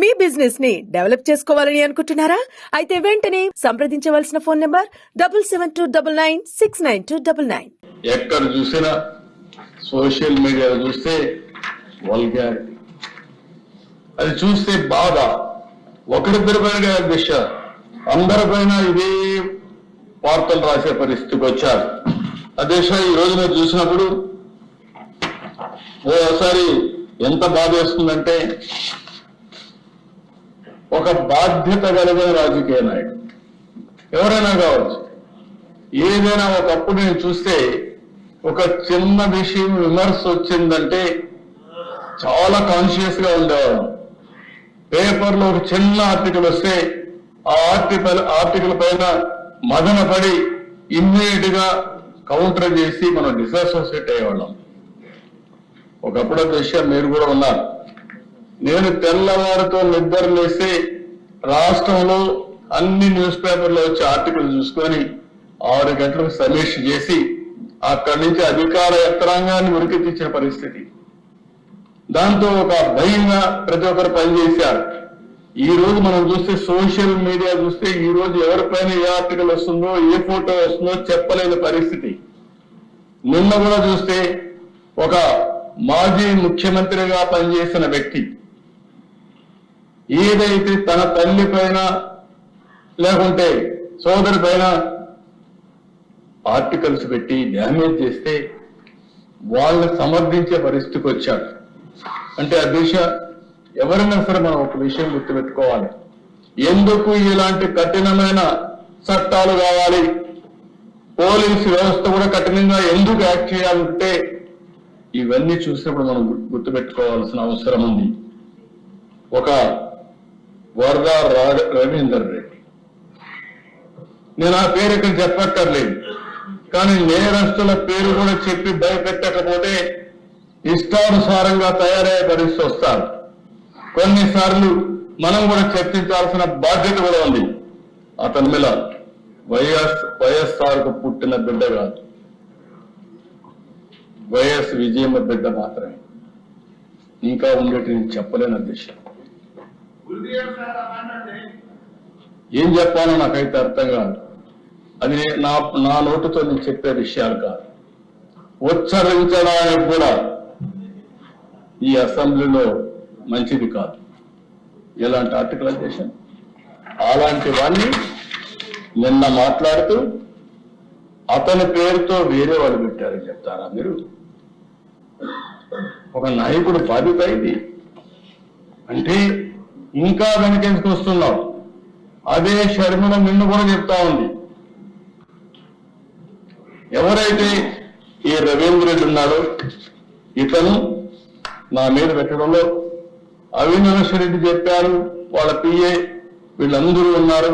మీ బిజినెస్ని డెవలప్ చేసుకోవాలని అనుకుంటున్నారా? అయితే వెంటనే సంప్రదించవలసిన phone number double seven two double nine six nine two double nine. ఎక్కడ చూసినా సోషల్ మీడియా చూస్తే వల్గారిటీ అది చూస్తే బాధ. ఒకరిద్దరి పైన కాదు దిశ. అందరిపైన ఇదే వార్తలు రాసే పరిస్థితికి వచ్చారు. అదే ఈ రోజు మీరు చూసినప్పుడు ఓసారి ఎంత బాధ వేస్తుందంటే ఒక బాధ్యత కలిగిన రాజకీయ నాయకుడు. ఎవరైనా కావచ్చు. ఏదైనా ఒకప్పుడు నేను చూస్తే ఒక చిన్న విషయం విమర్శ వచ్చిందంటే చాలా కాన్షియస్గా ఉండేవాళ్ళం. పేపర్లో ఒక చిన్న ఆర్టికల్ వస్తే ఆ ఆర్టికల్ ఆర్టికల్ పైన మదన పడి ఇమ్మీడియట్గా కౌంటర్ చేసి మనం డిసాసోసియేట్ అయ్యేవాళ్ళం. ఒకప్పుడు ఆ విషయం మీరు కూడా ఉన్నారు. నేను తెల్లవారితో నిద్రలేసి రాష్ట్రంలో అన్ని న్యూస్ పేపర్లో వచ్చే ఆర్టికల్ చూసుకొని ఆరు గంటలకు సమీక్ష చేసి అక్కడి నుంచి అధికార యంత్రాంగాన్ని ఉరికెత్తించిన పరిస్థితి. దాంతో ఒక భయంగా ప్రతి ఒక్కరు పనిచేశారు. ఈ రోజు మనం చూస్తే సోషల్ మీడియా చూస్తే ఈ రోజు ఎవరిపైన ఏ ఆర్టికల్ వస్తుందో ఏ ఫోటో వస్తుందో చెప్పలేని పరిస్థితి. నిన్న కూడా చూస్తే ఒక మాజీ ముఖ్యమంత్రిగా పనిచేసిన వ్యక్తి ఏదైతే తన తల్లి పైన లేకుంటే సోదరి పైన ఆర్టికల్స్ పెట్టి డ్యామేజ్ చేస్తే వాళ్ళని సమర్థించే పరిస్థితికి వచ్చారు అంటే ఆ దిశ ఎవరైనా సరే మనం ఒక విషయం గుర్తుపెట్టుకోవాలి. ఎందుకు ఇలాంటి కఠినమైన చట్టాలు కావాలి? పోలీసు వ్యవస్థ కూడా కఠినంగా ఎందుకు యాక్ట్ చేయాలంటే ఇవన్నీ చూసినప్పుడు మనం గుర్తుపెట్టుకోవాల్సిన అవసరం ఉంది. ఒక వరద రవీందర్ రెడ్డి. నేను ఆ పేరు ఇక్కడ చెప్పక్కర్లేదు. కానీ నేరస్తుల పేరు కూడా చెప్పి భయపెట్టకపోతే ఇష్టానుసారంగా తయారయ్యే పరిస్థితి వస్తారు కొన్నిసార్లు మనం కూడా చర్చించాల్సిన బాధ్యత కూడా ఉంది. అతని మీద వైఎస్ వైఎస్ఆర్కు పుట్టిన బిడ్డ కాదు. వైఎస్ విజయమ్మ బిడ్డ మాత్రమే. ఇంకా ఉండేటి నేను చెప్పలేని దిశ ఏం చెప్పాలో నాకైతే అర్థం కాదు. అది నా నా నోటితో నేను చెప్పే విషయాలు కాదు. ఉచ్చరించడానికి కూడా ఈ అసెంబ్లీలో మంచిది కాదు. ఎలాంటి ఆర్టికలైజేషన్? అలాంటి వాడిని నిన్న మాట్లాడుతూ అతని పేరుతో వేరే వాళ్ళు పెట్టారని చెప్తారా మీరు? ఒక నాయకుడు బాధ్యత ఇది. అంటే ఇంకా వెనకేసుకు వస్తున్నావు. అదే షర్మిల నిన్ను కూడా చెప్తా ఉంది. ఎవరైతే ఈ రవీంద్ర రెడ్డి ఉన్నాడో ఇతను నా మీద పెట్టడంలో అవినాష్ రెడ్డి చెప్పారు. వాళ్ళ పిఏ వీళ్ళందరూ ఉన్నారు.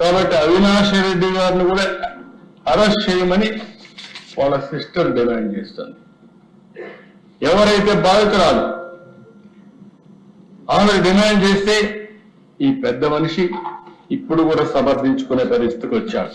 కాబట్టి అవినాష్ రెడ్డి గారిని కూడా అరెస్ట్ చేయమని వాళ్ళ సిస్టర్ డిమాండ్ చేస్తుంది. ఎవరైతే బాధితురాలు ఆమె డిమాండ్ చేస్తే ఈ పెద్ద మనిషి ఇప్పుడు కూడా సమర్థించుకునే పరిస్థితికి వచ్చాడు.